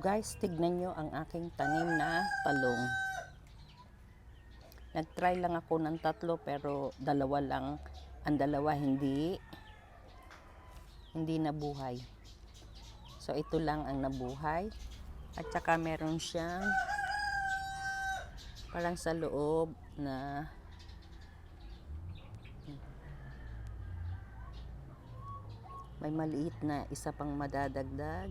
guys, tignan nyo ang aking tanim na talong. Nag-try lang ako ng tatlo pero dalawa lang. Ang dalawa hindi hindi nabuhay. So ito lang ang nabuhay. At saka meron siyang parang sa loob na may maliit na isa pang madadagdag.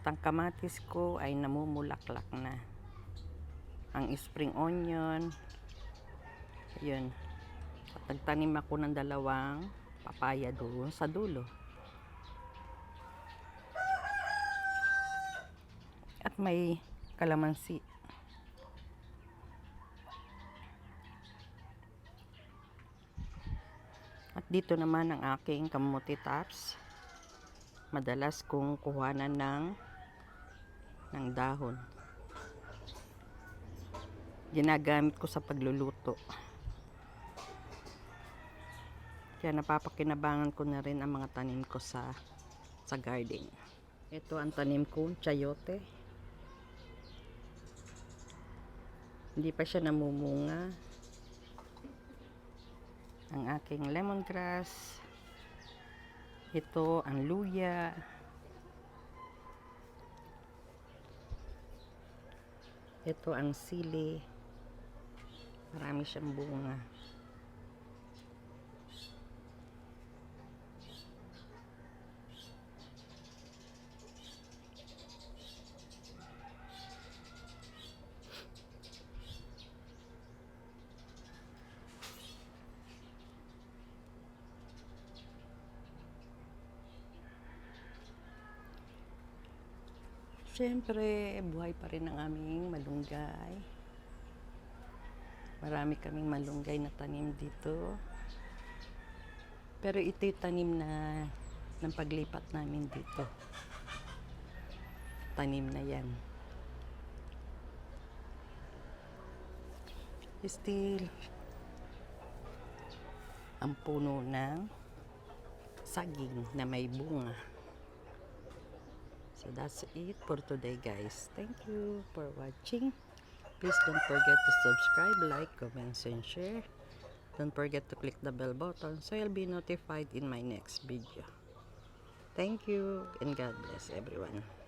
At ang kamatis ko ay namumulaklak na. Ang spring onion, yun. At nagtanim ako ng dalawang papaya doon sa dulo. At may kalamansi. At dito naman ang aking kamuti tops. Madalas kong kuhanan ng ng dahon. Ginagamit ko sa pagluluto. Kaya napapakinabangan ko na rin ang mga tanim ko sa sa garden. Ito ang tanim ko, chayote. Hindi pa siya namumunga. Ang aking lemongrass. Ito ang luya. Ito ang sili. Marami siyang bunga. Siyempre, buhay pa rin ang aming malunggay. Marami kaming malunggay na tanim dito. Pero ito'y tanim na ng paglipat namin dito. Tanim na yan. Still, ang puno ng saging na may bunga. So that's it for today guys. Thank you for watching. Please don't forget to subscribe, like, comment, and share. Don't forget to click the bell button so you'll be notified in my next video. Thank you and God bless everyone.